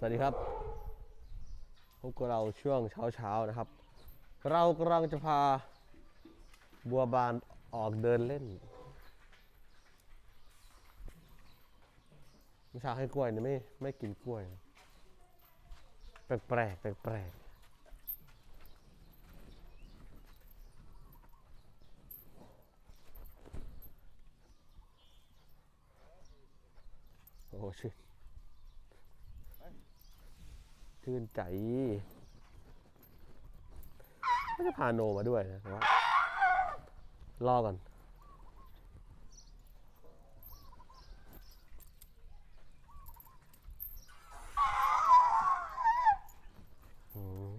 สวัสดีครับพบกับเราช่วงเช้าๆนะครับ เรากำลังจะพาบัวบานออกเดินเล่นมิชาให้กล้วยเนี่ยไม่ไม่กินกล้วย แปลกแปลกแปลกแปลกโอ้ชื่น ชื่นใจไม่จะพาโนมาด้วยนะแต่ว่ารอก่อนอืม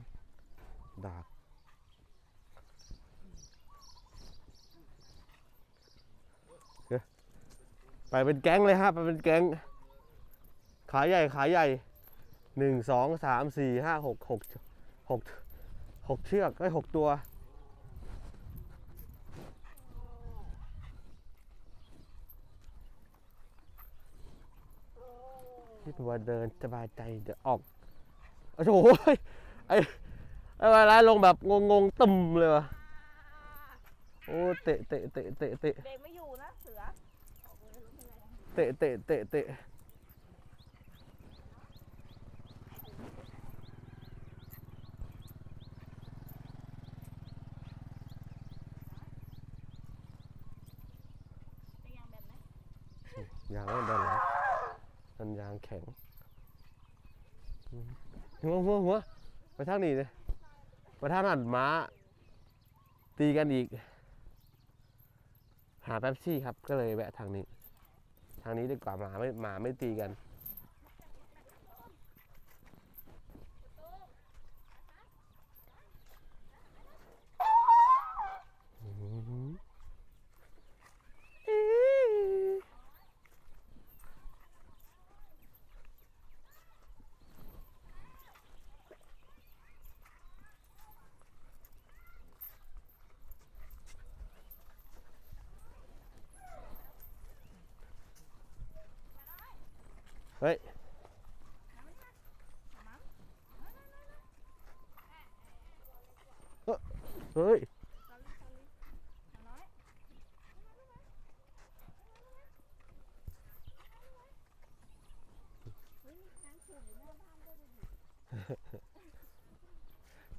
ดากเฮ้ยไปเป็นแก๊งเลยฮะ ไปเป็นแก๊ง ขาใหญ่ ขาใหญ่ หนึ่งสองสามสี่ห้าหกหกหกหกเชือกไอ้ยหกตัวที่ตัวเดินสบายใจเดี๋ยวออกโอ้โหไอ้ไอ้เวลาลงแบบงงๆตึมเลยวะโอ้เตะเตะเตะเตะเตะเบรกไม่อยู่นะเสือเตะเตะเตะเตะ เป็นยางแบบไหน ยางไม่เดินแล้วมันยางแข็งหัวหัวหัวไปทางนี้เลยไปทางนั้นม้า ตีกันอีก หาแป๊บซี่ครับก็เลยแวะทางนี้ ทางนี้ดีกว่าหมาไม่หมาไม่ตีกัน เฮ้ยเฮ้ย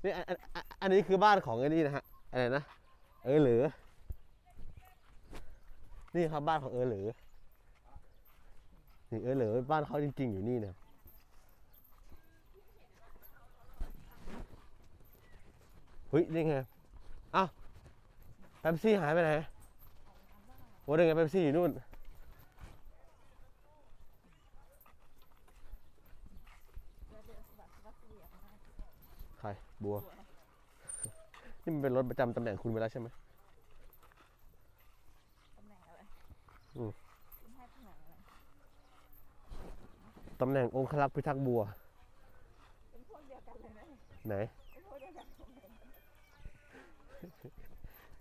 นี่อันอันอันอันนี้คือบ้านของไอ้นี่นะฮะอะไรนะเออหรือ นี่ครับบ้านของเออหรือ นี่เออเหรือบ้านเขาจริง ๆ อยู่นี่เนี่ยเฮ้ยนี่ไงอ้าวแป๊บซี่หายไปไหนโอ้ยนี่ไงแป๊บซี่อยู่นู่นใครบัว นี่มันเป็นรถประจำตำแหน่งคุณไปแล้วใช่ไหม ตำแหน่งอะไร อืม คุณให้ตำแหน่งอะไร ตำแหน่งองครักษ์พิทักษ์บัว เป็นพวกเดียวกันเลยนะไหนเป็นพวกเดียวกันเลย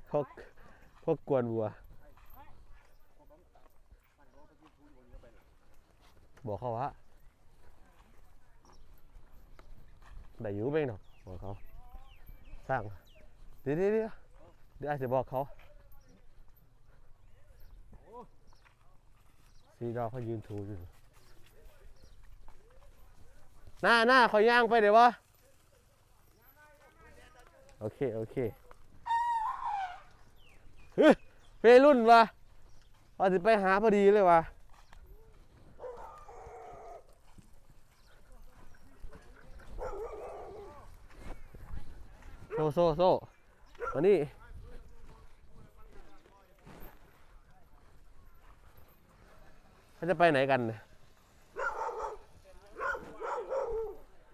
พวกพวกกวนบัว บอกเขาว่าได้อยู่เบ้งหรอกบอกเขา สร้างเดี๋ยวเดี๋ยวเดี๋ยวเดี๋ยวอาจจะบอกเขาซีดอเขายืนถูอยู่ หน้าหน้าขอย่างไปเดี๋ยววะโอเค โอเคเฮ้ยเฟรุ่นวะว่าจะไปหาพอดีเลยวะโซโซโซมานี่เขาจะไปไหนกันเนี่ย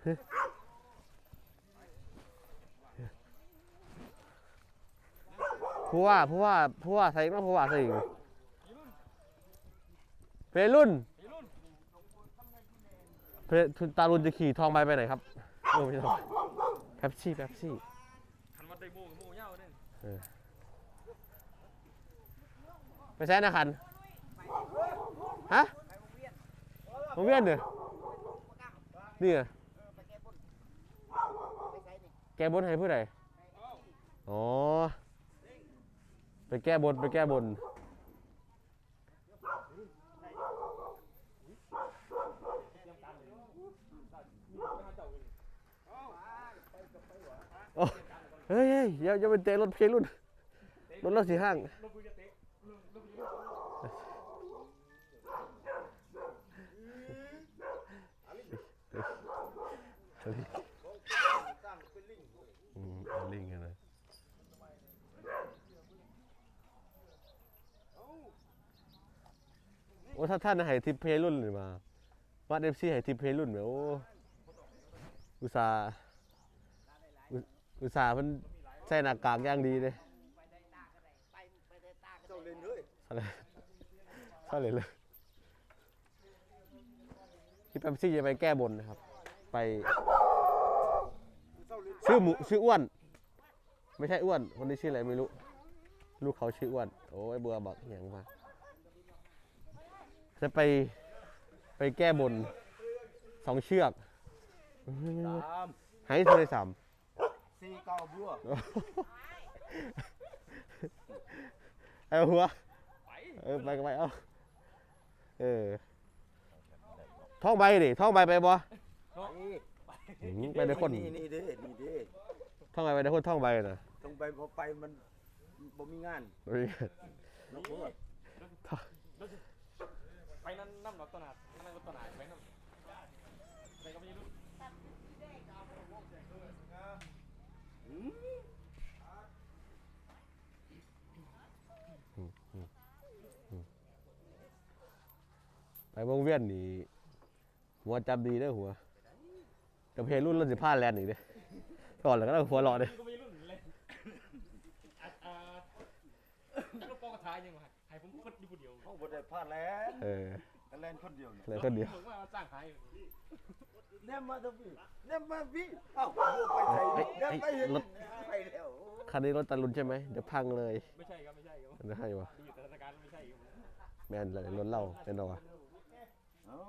เฮ้ย ผู้ว่าผู้ว่าผู้ว่าใส่ก็ผู้ว่าใส่เฟรุ่นเฟรุ่นตาลุนจะขี่ทองใบไปไหนครับเออไม่ใช่ทองแป๊บซี่แป๊บซี่คันว่าได้โม่กับโม่เหย้าเนี่ยไปใช้นะคันฮะวงเวียนเด้อนี่ไงเอแกบนใส่นี่แก้บนให้ผู้ใดอ๋อ ไปแก้บนไปแก้บนโอ้เฮ้ยเฮ้ยอย่าอย่าไปเตะรถเพลงรุ่นรถรถสีห้างรถกูจะเตะรถรถกูอืมเอลิงกันเลย โอ้ถ้าท่านให้ทิปเพลรุ่นเลยมาวัดเอฟซีให้ทิปเพลรุ่นเนี่ยโอ้อุตส่าห์อุอุตส่าห์มันใส่หน้ากากอย่างดีเลยไปได้ตาก็ได้ไปไปได้ตาก็ได้เจ้าเล่นเลยอะไรเท่าเลยเลยที่แป๊บซี่จะไปแก้บนนะครับ ไปเจ้าเล่นชื่อหมูชื่ออ้วน ไม่ใช่อ้วน คนนี้ชื่ออะไรไม่รู้ ลูกเขาชื่ออ้วน โอ้ยเบื่อบักอย่างมา จะไปไปแก้บนสองเชือกสามให้เท่าไรสามสี่เก้าบัวเอาหัวไปเออไปก็ไปเอาเออท่องใบดิท่องใบไปบ่นี่หืมไปในคนนี่นี่เด้นี่เด้ท่องใบไปในคนท่องใบนะต้องไปพอไปมันบ่มีงานเฮ้ยน้องบัว ไป นั่นน้ำดอกตนาดนั่นรถตนาดไปนั่นไปก็ม่รู้ไปวงเวียนนี่หัวจำดีเด้อหัวแต่เพลรุ่นเราสิพลาแลนด์อีกเด้ก่อนแล้วก็ต้องหัวเราะเด้อก็ม่รุ่นเลยอะอ่าลูกปองกระทายยังไงให้ผมฟดอยู่คนเดียวเขาบ่ได้พลาดแล้ว เล่นคนเดียวเนี่ยแล้วคนเดียว ผมว่าสร้างขายอยู่แนมมาตะพี่แนมมาพี่เอ้าวไปใส่แนมไปเห็นไปแล้วคันนี้รถตะลุนใช่ไหมเดี๋ยวพังเลยไม่ใช่ครับไม่ใช่ครับมันจะให้วะดูอยู่แต่สถานการณ์ไม่ใช่ครับแม่นเลยรถเล่าแน่นอนวะเอ้า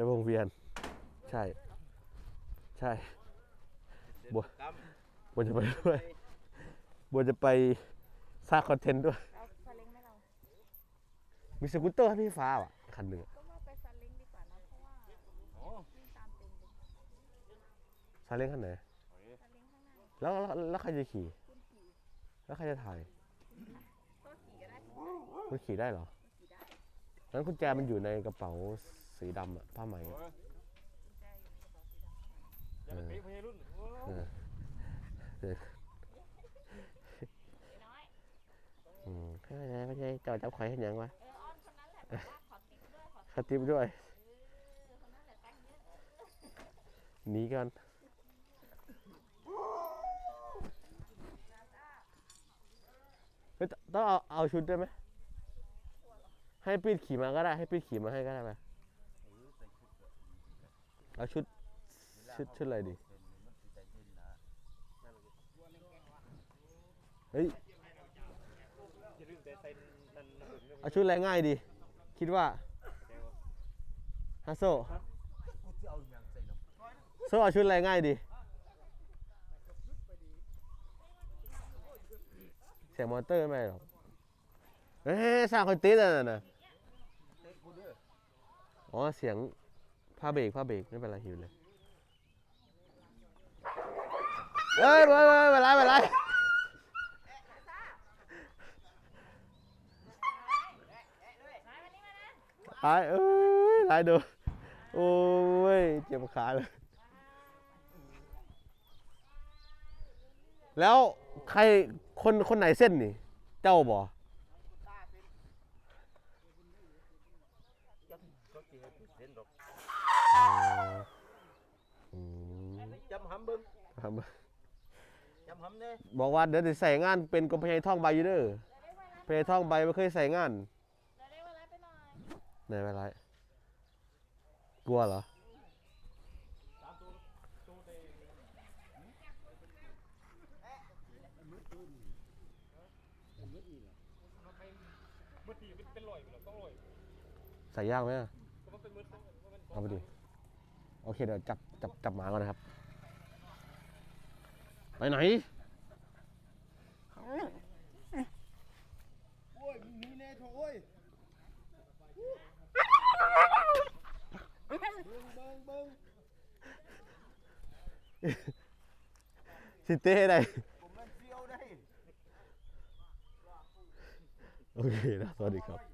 ไปวงเวียน ใช่ ใช่บัวกบัวจะไปด้วยบัวจะไปสร้างคอนเทนต์ด้วยเอาซาเล้งไหมเรามีสกูตเตอร์ให้พี่ฟ้าว่ะคันหนึ่งอะก็ว่าไปซาเล้งดีกว่านะเพราะว่าอ๋อวิ่งตามเต็มเลยซาเล้งคันไหนซาเล้งข้างหน้าแล้วแล้วแล้วใครจะขี่ คุณขี่แล้วใครจะถ่ายก็ขี่ก็ได้ขี่ได้มันขี่ได้เหรอขี่ได้นั้นกุญแจมันอยู่ในกระเป๋า สีดำอะผ้าไหมอะกุญแจอยู่ในกระเป๋าสีดำอย่าไปเตะพยรุ่นโอ้เออเออน้อย อืมไม่ใช่ไม่ใช่เจ้าจับข่อยเห็นยังวะเอออ้อนคนนั้นแหละบอกว่าขอติ๊บด้วยขอคาติบด้วยเออคนนั้นแหละตั้งเยอะหนีกันเฮ้ยต้องเอาเอาชุดด้วยไหมให้ปีดขี่มาก็ได้ให้ปีดขี่มาให้ก็ได้ไหม เอาชุดชุดชุดอะไรดีเฮ้ยอาลืมแต่ใส่นั่นนั่นนั่นเอาชุดอะไรง่ายดี คิดว่าฮัสโซ่โซเอาชุดอะไรง่ายดีเสียงมอเตอร์ไม่หรอกเฮ้ยสร้างคนติดอะน่ะเตะอ๋อเสียง ผ้าเบรกผ้าเบรกไม่เป็นไรหิวเลยเอ้ยไม่ไม่ไม่เป็นไรไม่เป็นไรหายเอ้ยหายดูโอ้ยเจ็บขาเลย แล้วใครคนคนไหนเส้นนี่ เจ้าบ่ บอกว่าเดี๋ยวจะใส่งานเป็นกรมพยายท่องใบอยู่เด้อพยายท่องใบไม่เคยใส่งานไหนไปไรกลัวเหรอใส่ยากไหมอะเอาไปดี อเคเดี๋ยวจับจับจับหมาก่อนนะครับ ไปไหนโอ้ยมีแน่โถโอ้ยเบิ้งเบิ้งเบิ้งสิเต้ได้ผมมันเฟี้ยวได้ โอเคนะสวัสดีครับ